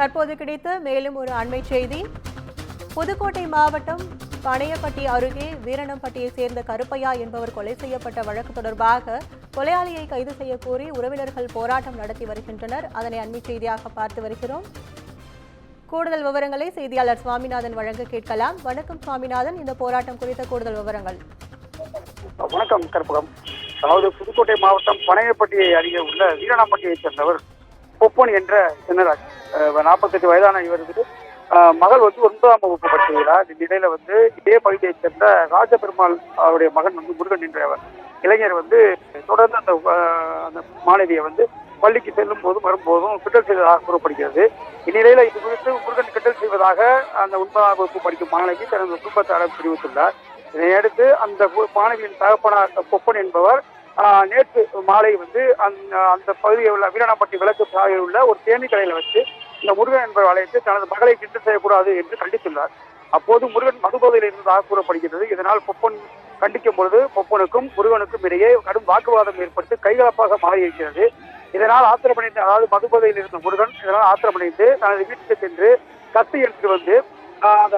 தற்போது கிடைத்த மேலும் ஒரு அண்மை செய்தி. புதுக்கோட்டை மாவட்டம் பனையப்பட்டி அருகே வீரணம்பட்டியை சேர்ந்த கருப்பையா என்பவர் கொலை செய்யப்பட்ட வழக்கு தொடர்பாக கொலையாளியை கைது செய்ய கோரி உறவினர்கள் போராட்டம் நடத்தி வருகின்றனர். அதனை அண்மை செய்தியாக பார்த்து வருகிறோம். கூடுதல் விவரங்களை செய்தியாளர் சுவாமிநாதன் வழங்க கேட்கலாம். வணக்கம் சுவாமிநாதன். இந்த போராட்டம் குறித்த கூடுதல் விவரங்கள். வணக்கம் கற்பகம். அதாவது புதுக்கோட்டை மாவட்டம் பனையப்பட்டியை அருகே உள்ள வீரணாம்பட்டியைச் சேர்ந்தவர் பொப்பன் என்ற சின்னராஜ் நாற்பத்தெட்டு வயதான இவருக்கு மகள் வந்து ஒன்பதாம் வகுப்பு படிக்கிறார் இந்த நிலையில வந்து இதே பகுதியைச் சேர்ந்த ராஜபெருமாள் அவருடைய மகன் வந்து முருகன் என்றவர் இளைஞர் வந்து தொடர்ந்து அந்த அந்த மாணவியை வந்து பள்ளிக்கு செல்லும் போதும் வரும்போதும் கிண்டல் செய்ததாக கூறப்படுகிறது. இந்நிலையில இது குறித்து முருகன் கிண்டல் செய்வதாக அந்த ஒன்பதாம் வகுப்பு படிக்கும் மாணவி தனது குடும்பத்தாரிடம் தெரிவித்துள்ளார். இதையடுத்து அந்த மாணவியின் தகப்பனார் கொப்பன் என்பவர் நேற்று மாலை வந்து அந்த அந்த பகுதியில் உள்ள வீரணாப்பட்டி விளக்கு சாலையில் உள்ள ஒரு தேனி கடையில் வச்சு இந்த முருகன் என்பவர் அழைத்து தனது மகளை கிண்டல் செய்யக்கூடாது என்று கண்டித்துள்ளார். அப்போது முருகன் மதுபோதையில் இருந்ததாக கூறப்படுகிறது இதனால் பொப்பன் கண்டிக்கும் பொழுது பொப்பனுக்கும் முருகனுக்கும் இடையே கடும் வாக்குவாதம் ஏற்பட்டு கைகலப்பாக மாறியிருக்கிறது. இதனால் ஆத்திரமடைந்து அதாவது மதுபோதையில் இருந்த முருகன் இதனால் ஆத்திரமடைந்து தனது வீட்டுக்கு சென்று கத்தி எடுத்துட்டு வந்து அந்த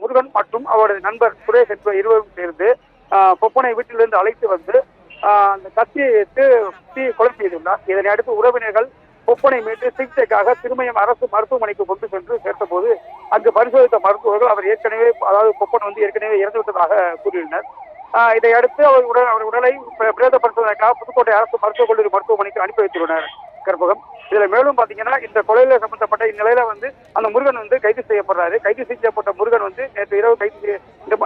முருகன் மற்றும் அவரது நண்பர் சுரேஷ் என்பவர் இருவரும் சேர்ந்து கொப்பனை பொப்பனை வீட்டிலிருந்து அழைத்து வந்து அந்த கத்தியை எடுத்து குத்தி கொலை செய்துள்ளார் இதனை அடுத்து உறவினர்கள் பொப்பனை மீட்டு சிகிச்சைக்காக திருமயம் அரசு மருத்துவமனைக்கு கொண்டு சென்று சேர்த்தபோது அங்கு பரிசோதித்த மருத்துவர்கள் அவர் ஏற்கனவே அதாவது கொப்பன் வந்து ஏற்கனவே இறந்து விட்டதாக கூறியுள்ளனர் இதையடுத்து அவர் உடல் அவர் உடலை பிரேதப்படுத்துவதற்காக பிரேத பரிசோதனைக்காக புதுக்கோட்டை அரசு மருத்துவக் கல்லூரி மருத்துவமனைக்கு அனுப்பி வைத்துள்ளனர். கற்பகம். இதுல மேலும் பாத்தீங்கன்னா இந்த கொலையில சம்பந்தப்பட்ட இந்நிலையில வந்து அந்த முருகன் வந்து கைது செய்யப்படுறாரு. கைது செய்யப்பட்ட முருகன் வந்து நேற்று இரவு கைது செய்ய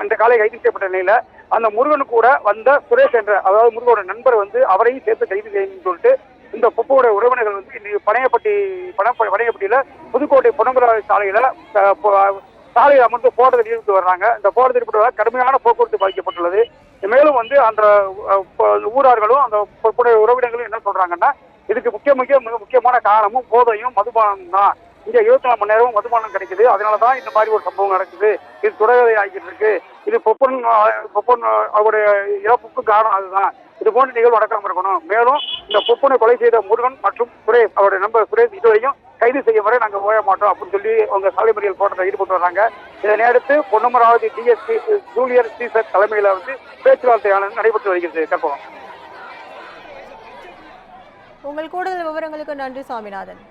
இந்த காலை கைது செய்யப்பட்ட நிலையில அந்த முருகன் கூட வந்த சுரேஷ் என்ற அதாவது முருகனோட நண்பர் வந்து அவரையும் சேர்த்து கைது செய்யணும்னு சொல்லிட்டு இந்த பொப்போட உறவினர்கள் வந்து இன்னைக்கு பனையப்பட்டி பண பனையப்பட்டியில புதுக்கோட்டை பொன்னமராவதி சாலையில சாலையில் அமர்ந்து போராட்டத்தில் ஈடுபட்டு வர்றாங்க. இந்த போராட்டத்தில் ஈடுபட்டு கடுமையான போக்குவரத்து பாதிக்கப்பட்டுள்ளது. மேலும் வந்து அந்த ஊரார்களும் அந்த பொறுப்புடைய உறவினர்களும் என்ன சொல்றாங்கன்னா இதுக்கு முக்கிய முக்கிய மிக முக்கியமான காரணமும் போதையும் மதுபானம் தான் இங்க இருபத்தி நாலு மணி நேரமும் மதுபானம் கிடைக்குது. அதனாலதான் இந்த மாதிரி ஒரு சம்பவம் நடக்குது. இது தொடர்கதை ஆகிட்டு இருக்கு இது பொப்பன் பொப்பன் அவருடைய இறப்புக்கு காரணம் அதுதான். இது போன்ற நிகழ்வு நடக்காம இருக்கணும். மேலும் இந்த பொப்பனை கொலை செய்த முருகன் மற்றும் சுரேஷ் அவருடைய நண்பர் சுரேஷ் இதுவரையும் கைது செய்ய வரை நாங்கள் ஓய மாட்டோம் அப்படின்னு சொல்லி அவங்க சாலை மறியல் போராட்டத்தில் ஈடுபட்டு வர்றாங்க இதை நேரத்து பொன்னமராவதி டிஎஸ்பி ஜூலியர் சீசர் தலைமையில் வந்து பேச்சுவார்த்தையானது நடைபெற்று வருகிறது. கற்பகம். உங்கள் கூடுதல் விவரங்களுக்கு நன்றி சாமிநாதன்.